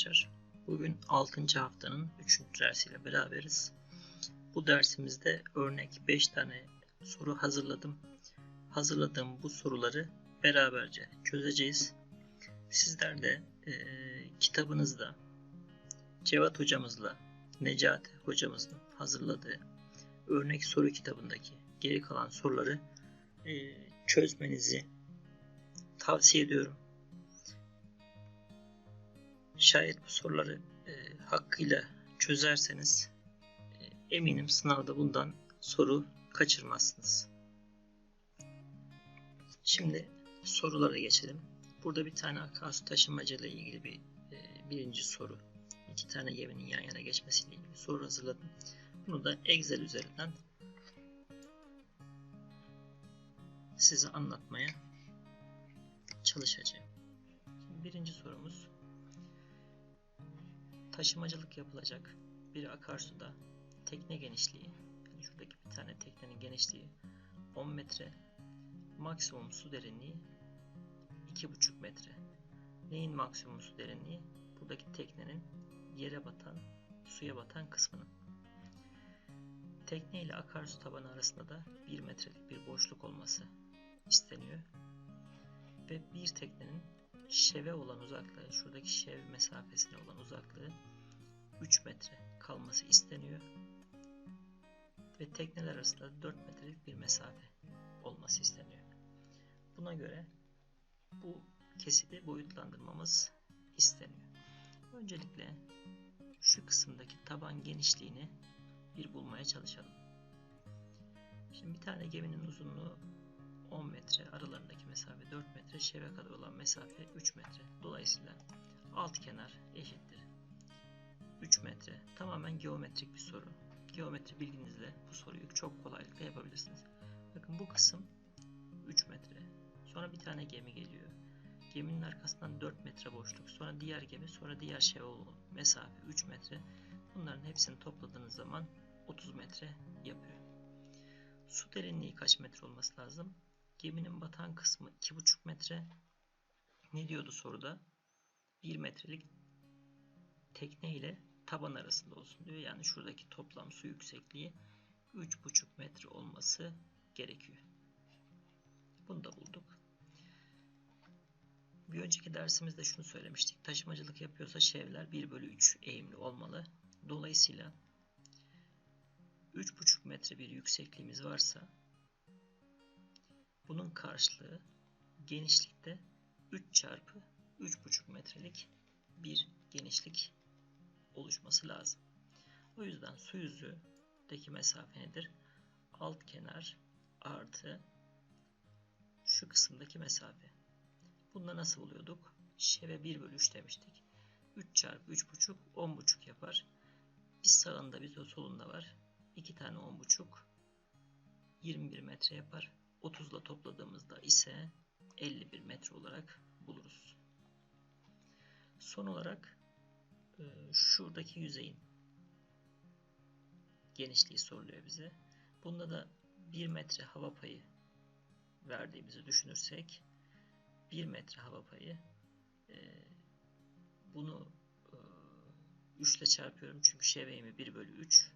arkadaşlar. Bugün 6. haftanın 3. dersiyle beraberiz. Bu dersimizde örnek 5 tane soru hazırladım. Hazırladığım bu soruları beraberce çözeceğiz. Sizler de e, kitabınızda Cevat hocamızla Necati hocamızın hazırladığı örnek soru kitabındaki geri kalan soruları e, çözmenizi tavsiye ediyorum. Şayet bu soruları e, hakkıyla çözerseniz e, eminim sınavda bundan soru kaçırmazsınız. Şimdi sorulara geçelim. Burada bir tane akarsu taşımacı ile ilgili bir e, birinci soru. İki tane geminin yan yana geçmesiyle ilgili soru hazırladım. Bunu da Excel üzerinden size anlatmaya çalışacağım. Şimdi birinci sorumuz taşımacılık yapılacak bir akarsuda tekne genişliği yani şuradaki bir tane teknenin genişliği 10 metre maksimum su derinliği 2,5 metre. Neyin maksimum su derinliği? Buradaki teknenin yere batan, suya batan kısmının. Tekne ile akarsu tabanı arasında da 1 metrelik bir boşluk olması isteniyor. Ve bir teknenin şeve olan uzaklığı, şuradaki şev mesafesine olan uzaklığı 3 metre kalması isteniyor. Ve tekneler arasında 4 metrelik bir mesafe olması isteniyor. Buna göre bu kesiti boyutlandırmamız isteniyor. Öncelikle şu kısımdaki taban genişliğini bir bulmaya çalışalım. Şimdi bir tane geminin uzunluğu 10 metre, aralarındaki mesafe 4 metre, şeve kadar olan mesafe 3 metre. Dolayısıyla alt kenar eşittir. 3 metre. Tamamen geometrik bir soru. Geometri bilginizle bu soruyu çok kolaylıkla yapabilirsiniz. Bakın bu kısım 3 metre. Sonra bir tane gemi geliyor. Geminin arkasından 4 metre boşluk. Sonra diğer gemi, sonra diğer şeve mesafe 3 metre. Bunların hepsini topladığınız zaman 30 metre yapıyor. Su derinliği kaç metre olması lazım? Geminin batan kısmı 2,5 metre. Ne diyordu soruda? 1 metrelik tekne ile taban arasında olsun diyor. Yani şuradaki toplam su yüksekliği 3,5 metre olması gerekiyor. Bunu da bulduk. Bir önceki dersimizde şunu söylemiştik. Taşımacılık yapıyorsa şevler 1 bölü 3 eğimli olmalı. Dolayısıyla 3,5 metre bir yüksekliğimiz varsa bunun karşılığı genişlikte 3 çarpı 3,5 metrelik bir genişlik oluşması lazım. O yüzden su yüzündeki mesafe nedir? Alt kenar artı şu kısımdaki mesafe. Bunda nasıl buluyorduk? Şeve 1 bölü 3 demiştik. 3 çarpı 3,5 10,5 yapar. Bir sağında bir solunda var. 2 tane 10,5 21 metre yapar. 30 ile topladığımızda ise 51 metre olarak buluruz. Son olarak şuradaki yüzeyin genişliği soruluyor bize. Bunda da 1 metre hava payı verdiğimizi düşünürsek 1 metre hava payı bunu 3 ile çarpıyorum çünkü şeveğimi 1 bölü 3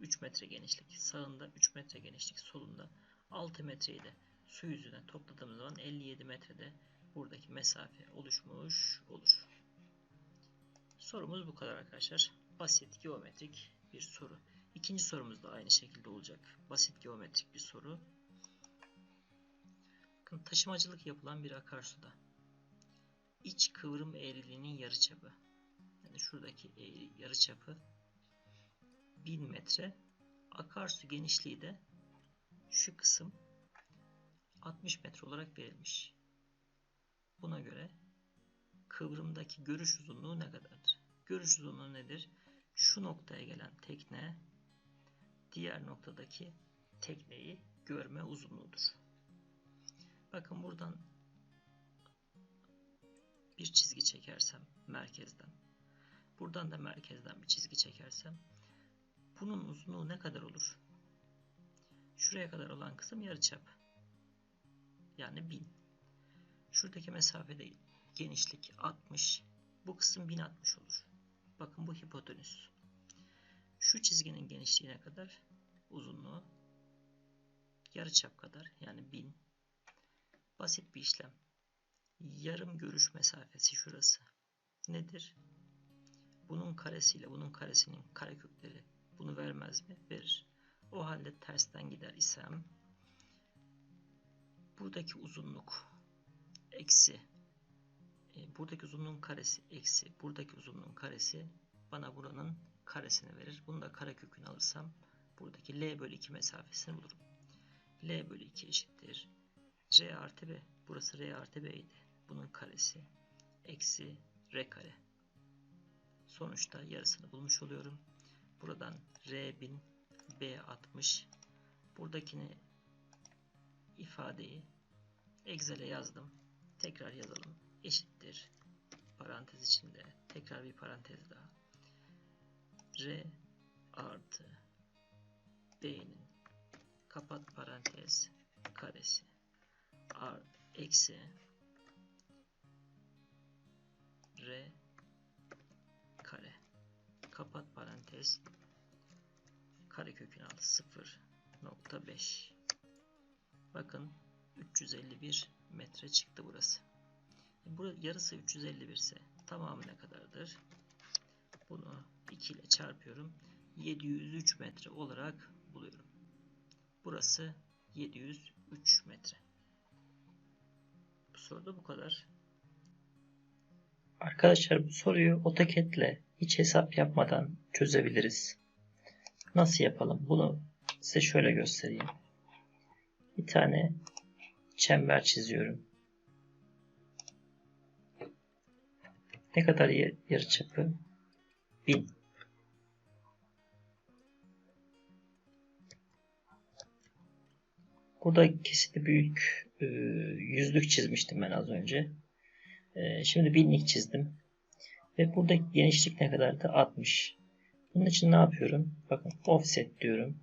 3 metre genişlik sağında 3 metre genişlik solunda 6 metreyi de su yüzüne topladığımız zaman 57 metrede buradaki mesafe oluşmuş olur. Sorumuz bu kadar arkadaşlar. Basit geometrik bir soru. İkinci sorumuz da aynı şekilde olacak. Basit geometrik bir soru. Bakın taşımacılık yapılan bir akarsuda iç kıvrım eğriliğinin yarıçapı yani şuradaki eğri yarıçapı 1000 metre akarsu genişliği de şu kısım 60 metre olarak verilmiş. Buna göre kıvrımdaki görüş uzunluğu ne kadardır? Görüş uzunluğu nedir? Şu noktaya gelen tekne diğer noktadaki tekneyi görme uzunluğudur. Bakın buradan bir çizgi çekersem merkezden buradan da merkezden bir çizgi çekersem bunun uzunluğu ne kadar olur? Şuraya kadar olan kısım yarıçap. Yani 1000. Şuradaki mesafede genişlik 60. Bu kısım 1060 olur. Bakın bu hipotenüs. Şu çizginin genişliğine kadar uzunluğu yarıçap kadar yani 1000 basit bir işlem. Yarım görüş mesafesi şurası. Nedir? Bunun karesiyle bunun karesinin karekökleri bunu vermez mi? Verir. O halde tersten gider isem buradaki uzunluk eksi e, buradaki uzunluğun karesi eksi buradaki uzunluğun karesi bana buranın karesini verir. Bunu da karekökünü alırsam buradaki L bölü 2 mesafesini bulurum. L bölü 2 eşittir. R artı B. Burası R artı B idi. Bunun karesi eksi R kare. Sonuçta yarısını bulmuş oluyorum. Buradan R 1000 B 60 buradakini ifadeyi Excel'e yazdım. Tekrar yazalım. Eşittir. Parantez içinde tekrar bir parantez daha. R artı B'nin kapat parantez karesi art eksi R kare kapat parantez kare kökünü al 0.5 bakın 351 metre çıktı burası. Burada yarısı 351 ise tamamı ne kadardır? Bunu 2 ile çarpıyorum. 703 metre olarak buluyorum. Burası 703 metre. Bu soruda bu kadar. Arkadaşlar bu soruyu AutoCAD hiç hesap yapmadan çözebiliriz. Nasıl yapalım? Bunu size şöyle göstereyim. Bir tane çember çiziyorum. Ne kadar yarıçapı? 1000. Burada kesiti büyük e, yüzlük çizmiştim ben az önce. E, şimdi binlik çizdim. Ve burada genişlik ne kadardı? 60. Bunun için ne yapıyorum? Bakın offset diyorum.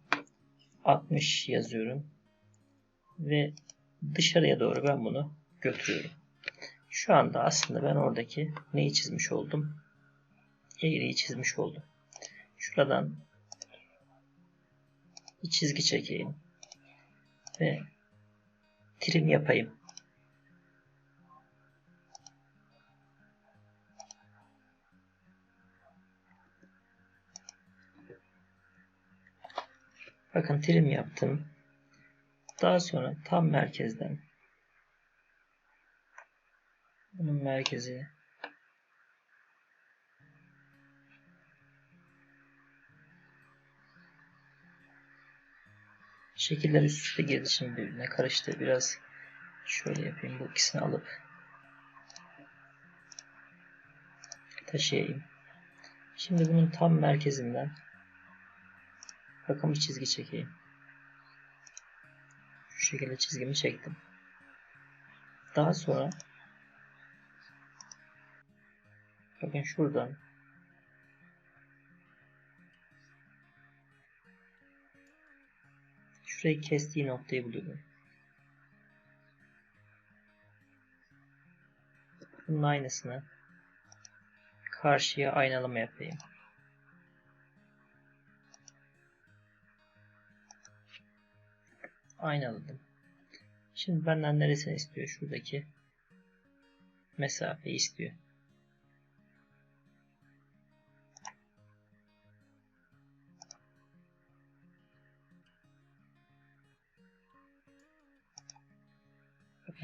60 yazıyorum. Ve dışarıya doğru ben bunu götürüyorum. Şu anda aslında ben oradaki neyi çizmiş oldum? Eğriyi çizmiş oldum. Şuradan bir çizgi çekeyim. Ve trim yapayım. Bakın trim yaptım. Daha sonra tam merkezden bunun merkezi şekiller üst üste girdi şimdi birbirine karıştı. Biraz şöyle yapayım. Bu ikisini alıp taşıyayım. Şimdi bunun tam merkezinden bakın bir çizgi çekeyim. Şu şekilde çizgimi çektim. Daha sonra bakın şuradan şurayı kestiği noktayı buluyorum. Bunun aynısını karşıya aynalama yapayım. Aynaladım. Şimdi benden neresini istiyor? Şuradaki mesafeyi istiyor.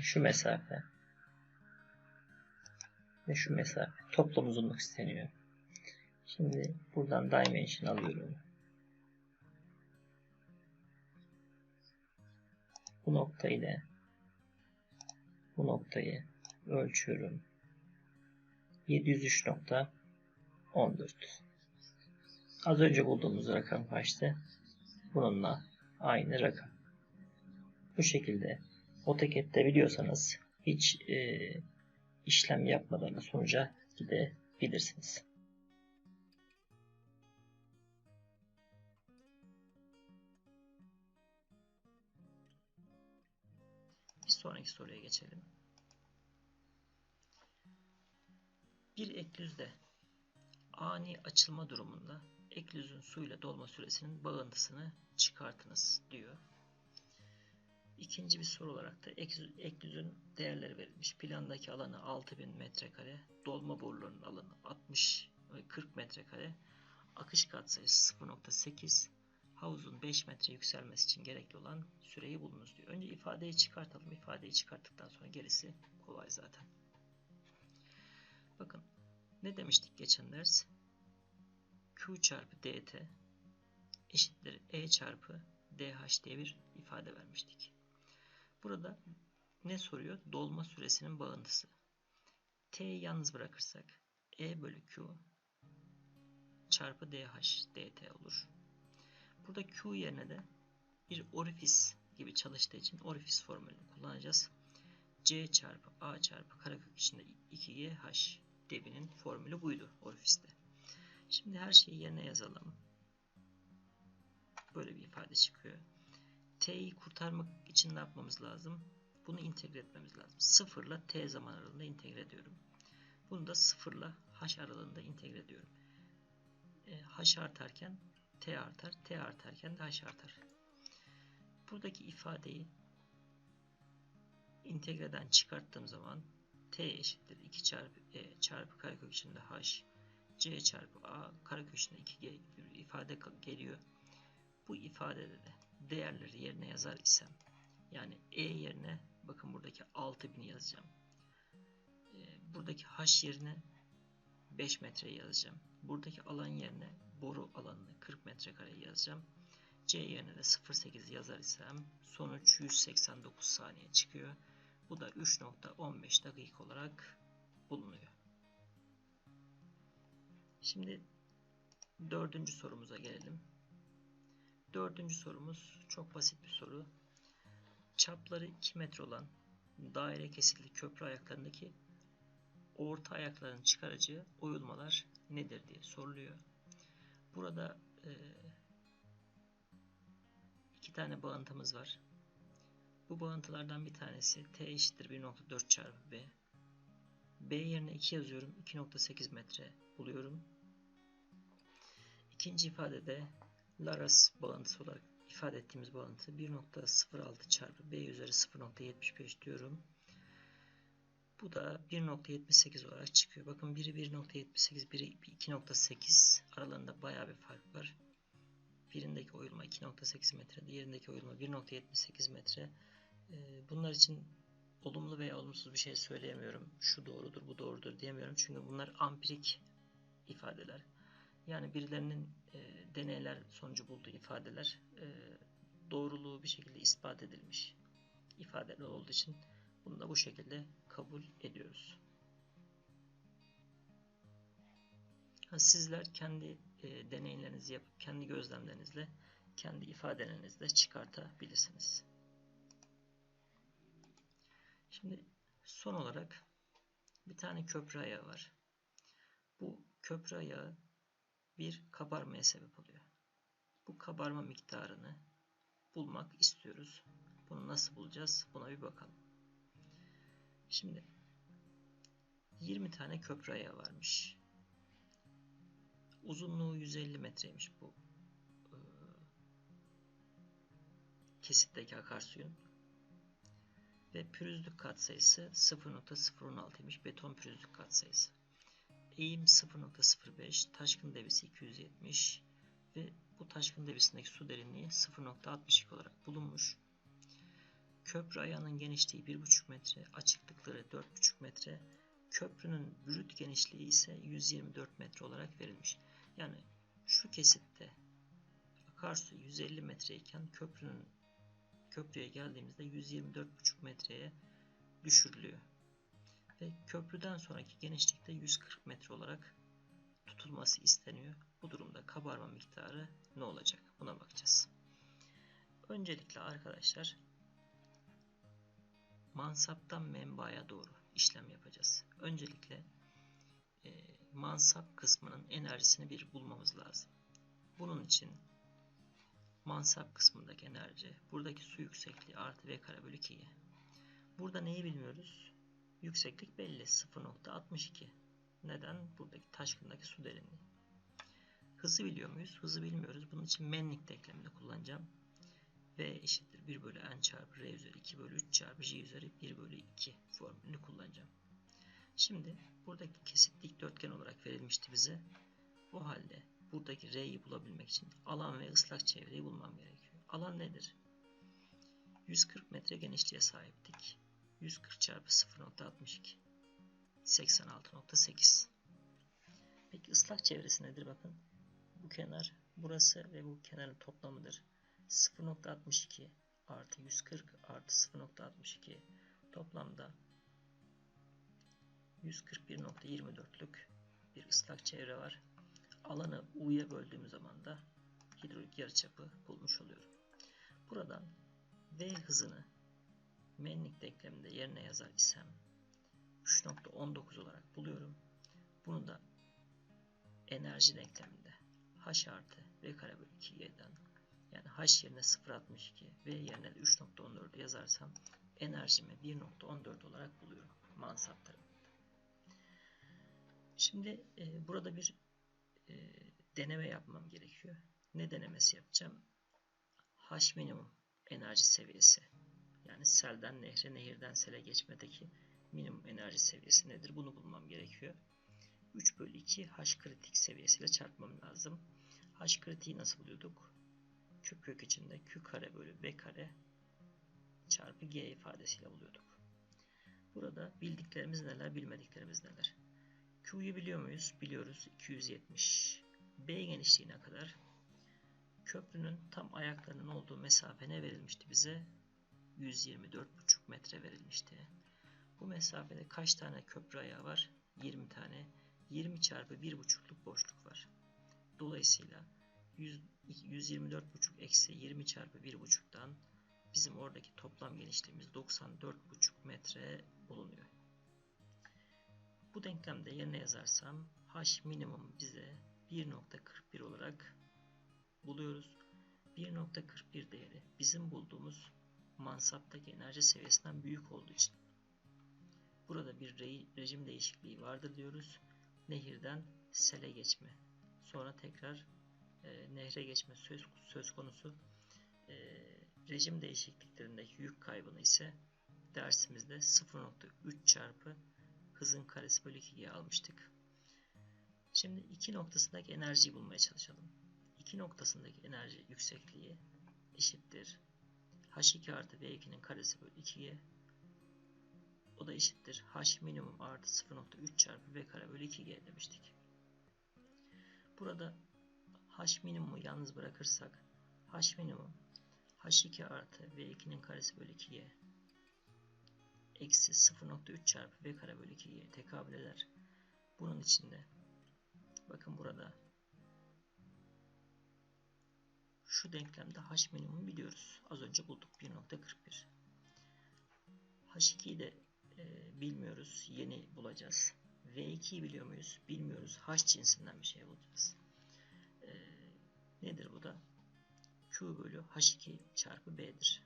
Şu mesafe ve şu mesafe toplam uzunluk isteniyor. Şimdi buradan dimension alıyorum. Bu nokta ile bu noktayı ölçüyorum. 703.14 Az önce bulduğumuz rakam kaçtı? Bununla aynı rakam. Bu şekilde AutoCAD'de biliyorsanız hiç e, işlem yapmadan sonuca gidebilirsiniz. Sonraki soruya geçelim. Bir eklüzde ani açılma durumunda eklüzün suyla dolma süresinin bağıntısını çıkartınız diyor. İkinci bir soru olarak da eklüzün değerleri verilmiş. Plandaki alanı 6000 metrekare, dolma borularının alanı 60 40 metrekare, akış katsayısı 0.8, havuzun 5 metre yükselmesi için gerekli olan süreyi bulunuz diyor. Önce ifadeyi çıkartalım. İfadeyi çıkarttıktan sonra gerisi kolay zaten. Bakın ne demiştik geçen ders? Q çarpı dt eşittir E çarpı dh diye bir ifade vermiştik. Burada ne soruyor? Dolma süresinin bağıntısı. T'yi yalnız bırakırsak E bölü Q çarpı dh dt olur. Burada Q yerine de bir orifis gibi çalıştığı için orifis formülünü kullanacağız. C çarpı A çarpı karekök içinde 2GH debinin formülü buydu orifiste. Şimdi her şeyi yerine yazalım. Böyle bir ifade çıkıyor. T'yi kurtarmak için ne yapmamız lazım? Bunu integre etmemiz lazım. 0 ile T zaman aralığında integre ediyorum. Bunu da 0 ile H aralığında integre ediyorum. E, H artarken T artar, T artarken de H artar. Buradaki ifadeyi integreden çıkarttığım zaman T eşittir 2 çarpı E çarpı karekök içinde H C çarpı A karekök içinde 2G gibi bir ifade geliyor. Bu ifadede de değerleri yerine yazar isem yani E yerine bakın buradaki 6000 yazacağım. E, buradaki H yerine 5 metre yazacağım. Buradaki alan yerine boru alanını 40 metrekare yazacağım. C yerine de 0.8 yazar isem sonuç 189 saniye çıkıyor. Bu da 3.15 dakika olarak bulunuyor. Şimdi dördüncü sorumuza gelelim. Dördüncü sorumuz çok basit bir soru. Çapları 2 metre olan daire kesildi köprü ayaklarındaki orta ayakların çıkaracağı oyulmalar nedir diye soruluyor. Burada e, iki tane bağıntımız var. Bu bağıntılardan bir tanesi t eşittir 1.4 çarpı b. b yerine 2 yazıyorum. 2.8 metre buluyorum. İkinci ifadede Laras bağıntısı olarak ifade ettiğimiz bağıntı 1.06 çarpı b üzeri 0.75 diyorum. Bu da 1.78 olarak çıkıyor. Bakın biri 1.78, biri 2.8 aralarında baya bir fark var. Birindeki oyulma 2.8 metre, diğerindeki oyulma 1.78 metre. Ee, bunlar için olumlu veya olumsuz bir şey söyleyemiyorum. Şu doğrudur, bu doğrudur diyemiyorum. Çünkü bunlar ampirik ifadeler. Yani birilerinin e, deneyler sonucu bulduğu ifadeler e, doğruluğu bir şekilde ispat edilmiş ifadeler olduğu için bunu da bu şekilde kabul ediyoruz. Sizler kendi e, deneylerinizi yapıp kendi gözlemlerinizle kendi ifadelerinizle çıkartabilirsiniz. Şimdi son olarak bir tane köprü ayağı var. Bu köprü ayağı bir kabarmaya sebep oluyor. Bu kabarma miktarını bulmak istiyoruz. Bunu nasıl bulacağız? Buna bir bakalım. Şimdi 20 tane köprü ayağı varmış. Uzunluğu 150 metreymiş bu e, kesitteki akarsuyun. Ve pürüzlük katsayısı 0.016'ymış beton pürüzlük katsayısı. Eğim 0.05, taşkın debisi 270 ve bu taşkın debisindeki su derinliği 0.62 olarak bulunmuş. Köprü ayağının genişliği 1,5 metre, açıklıkları 4,5 metre, köprünün brüt genişliği ise 124 metre olarak verilmiş. Yani şu kesitte akarsu 150 metre iken köprünün köprüye geldiğimizde 124,5 metreye düşürülüyor. Ve köprüden sonraki genişlikte 140 metre olarak tutulması isteniyor. Bu durumda kabarma miktarı ne olacak? Buna bakacağız. Öncelikle arkadaşlar mansaptan menbaaya doğru işlem yapacağız. Öncelikle e, mansap kısmının enerjisini bir bulmamız lazım. Bunun için mansap kısmındaki enerji buradaki su yüksekliği artı v kare bölü 2'ye. Burada neyi bilmiyoruz? Yükseklik belli 0.62. Neden? Buradaki taşkındaki su derinliği. Hızı biliyor muyuz? Hızı bilmiyoruz. Bunun için menlik denklemini kullanacağım. V eşittir 1 bölü n çarpı r üzeri 2 bölü 3 çarpı j üzeri 1 bölü 2 formülünü kullanacağım. Şimdi buradaki kesit dikdörtgen olarak verilmişti bize. O halde buradaki r'yi bulabilmek için alan ve ıslak çevreyi bulmam gerekiyor. Alan nedir? 140 metre genişliğe sahiptik. 140 çarpı 0.62 86.8 Peki ıslak çevresi nedir? Bakın bu kenar burası ve bu kenarın toplamıdır. 0.62 artı 140 artı 0.62 toplamda 141.24'lük bir ıslak çevre var. Alanı U'ya böldüğüm zaman da hidrolik yarıçapı bulmuş oluyorum. Buradan V hızını menlik denkleminde yerine yazar isem 3.19 olarak buluyorum. Bunu da enerji denkleminde h artı v kare bölü 2y'den yani h yerine 0.62 v yerine de 3.14 yazarsam enerjimi 1.14 olarak buluyorum mansap tarafında. Şimdi e, burada bir e, deneme yapmam gerekiyor. Ne denemesi yapacağım? H minimum enerji seviyesi. Yani selden nehre, nehirden sele geçmedeki minimum enerji seviyesi nedir? Bunu bulmam gerekiyor. 3 bölü 2 H kritik seviyesiyle çarpmam lazım. H kritiği nasıl buluyorduk? Küp kök içinde Q kare bölü B kare çarpı G ifadesiyle buluyorduk. Burada bildiklerimiz neler, bilmediklerimiz neler? Q'yu biliyor muyuz? Biliyoruz. 270. B genişliğine kadar köprünün tam ayaklarının olduğu mesafe ne verilmişti bize? 124,5 metre verilmişti. Bu mesafede kaç tane köprü ayağı var? 20 tane. 20 çarpı 1,5'luk boşluk var. Dolayısıyla 124,5 eksi 20 çarpı 1,5'tan bizim oradaki toplam genişliğimiz 94,5 metre bulunuyor. Bu denklemde yerine yazarsam h minimum bize 1.41 olarak buluyoruz. 1.41 değeri bizim bulduğumuz mansaptaki enerji seviyesinden büyük olduğu için burada bir re rejim değişikliği vardır diyoruz. Nehirden sele geçme. Sonra tekrar e, nehre geçme söz, söz konusu. E, rejim değişikliklerindeki yük kaybını ise dersimizde 0.3 çarpı hızın karesi bölü 2'ye almıştık. Şimdi iki noktasındaki enerjiyi bulmaya çalışalım. İki noktasındaki enerji yüksekliği eşittir. H2 artı V2'nin karesi bölü 2'ye o da eşittir. H minimum artı 0.3 çarpı V kare bölü 2G demiştik. Burada H minimumu yalnız bırakırsak H minimum H2 artı V2'nin karesi bölü 2G eksi 0.3 çarpı V kare bölü 2G'ye tekabül eder. Bunun içinde bakın burada şu denklemde H minimum biliyoruz. Az önce bulduk 1.41. H2'yi de e, bilmiyoruz. Yeni bulacağız. V2'yi biliyor muyuz? Bilmiyoruz. H cinsinden bir şey bulacağız. Nedir bu da? Q bölü H2 çarpı B'dir.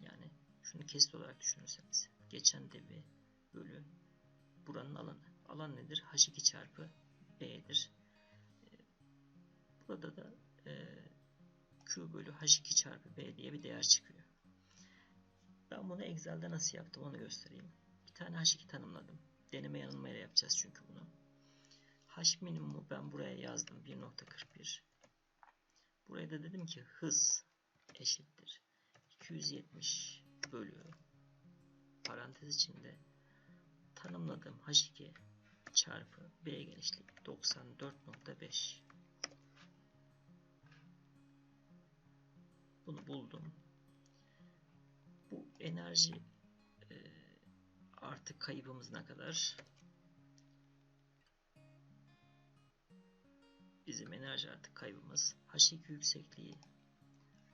Yani şunu kesit olarak düşünürseniz. Geçen devi bölü buranın alanı. Alan nedir? H2 çarpı B'dir. E, burada da e, Q bölü H2 çarpı B diye bir değer çıkıyor. Ben bunu Excel'de nasıl yaptım onu göstereyim. Bir tane H2 tanımladım. Deneme yanılmayla yapacağız çünkü bunu. H minimumu ben buraya yazdım 1.41. Buraya da dedim ki hız eşittir. 270 bölü parantez içinde tanımladığım H2 çarpı B genişliği 94.5 Bunu buldum. Bu enerji e, artık kaybımız ne kadar? Bizim enerji artık kaybımız H2 yüksekliği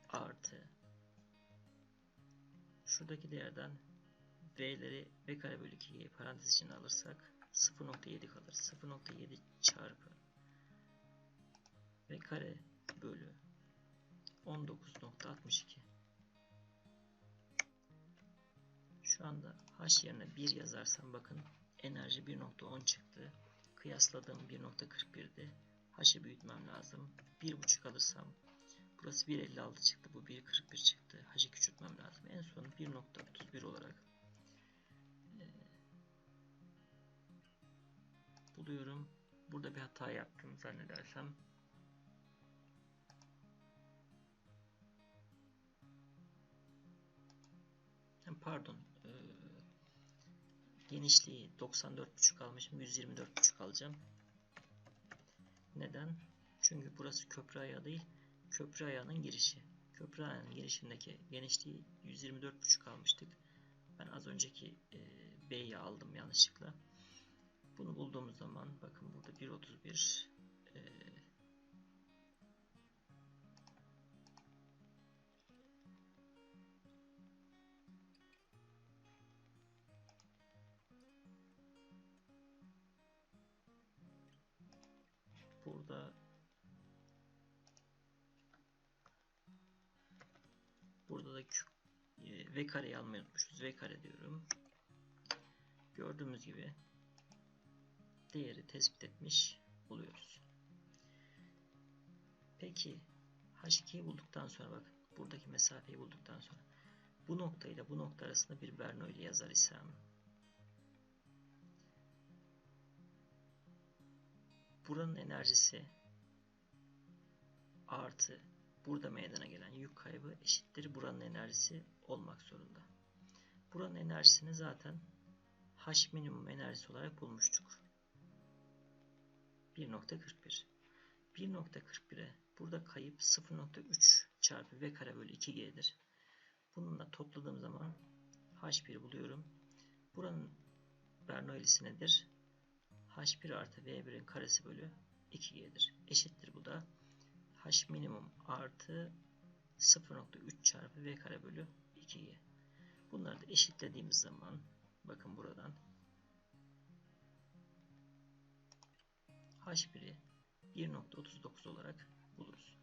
artı şuradaki değerden V'leri V kare bölü 2'yi parantez içine alırsak 0.7 kalır. 0.7 çarpı V kare bölü 19.62 Şu anda H yerine 1 yazarsam bakın enerji 1.10 çıktı. Kıyasladığım 1.41'di. H'ı büyütmem lazım. 1.5 alırsam burası 1.56 çıktı. Bu 1.41 çıktı. H'ı küçültmem lazım. En son 1.31 olarak e, buluyorum. Burada bir hata yaptım zannedersem. Pardon. E, genişliği 94.5 almışım. 124.5 alacağım. Neden? Çünkü burası köprü ayağı değil. Köprü ayağının girişi. Köprü ayağının girişindeki genişliği 124.5 almıştık. Ben az önceki e, B'yi aldım yanlışlıkla. Bunu bulduğumuz zaman bakın burada 1.31 e, v kareyi almayı unutmuşuz. V kare diyorum. Gördüğümüz gibi değeri tespit etmiş oluyoruz. Peki H2'yi bulduktan sonra bakın buradaki mesafeyi bulduktan sonra bu nokta ile bu nokta arasında bir Bernoulli yazar isem buranın enerjisi artı burada meydana gelen yük kaybı eşittir buranın enerjisi olmak zorunda. Buranın enerjisini zaten H minimum enerjisi olarak bulmuştuk. 1.41 1.41'e burada kayıp 0.3 çarpı v kare bölü 2g'dir. Bununla topladığım zaman h1 buluyorum. Buranın Bernoulli'si nedir? h1 artı v1'in karesi bölü 2g'dir. Eşittir bu da h minimum artı 0.3 çarpı v kare bölü 2g. Bunları da eşitlediğimiz zaman bakın buradan H1'i 1.39 olarak buluruz.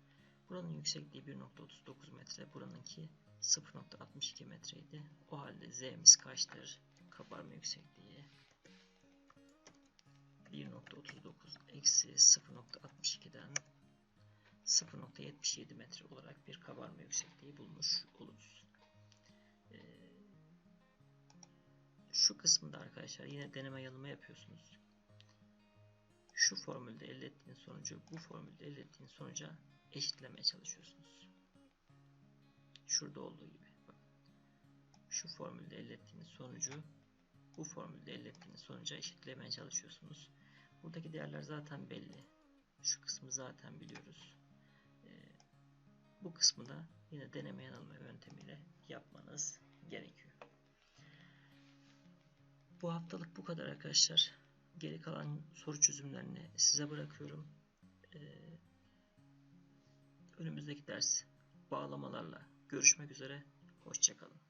Buranın yüksekliği 1.39 metre, buranınki 0.62 metreydi. O halde Z'miz kaçtır? Kabarma yüksekliği 1.39 eksi 0.62'den 0.77 metre olarak bir kabarma yüksekliği bulmuş oluruz. Ee, şu kısmında arkadaşlar yine deneme yanılma yapıyorsunuz şu formülde elde ettiğiniz sonucu bu formülde elde ettiğiniz sonuca eşitlemeye çalışıyorsunuz. Şurada olduğu gibi. Şu formülde elde ettiğiniz sonucu bu formülde elde ettiğiniz sonuca eşitlemeye çalışıyorsunuz. Buradaki değerler zaten belli. Şu kısmı zaten biliyoruz. Bu kısmı da yine deneme yanılma yöntemiyle yapmanız gerekiyor. Bu haftalık bu kadar arkadaşlar. Geri kalan soru çözümlerini size bırakıyorum. Ee, önümüzdeki ders bağlamalarla görüşmek üzere. Hoşçakalın.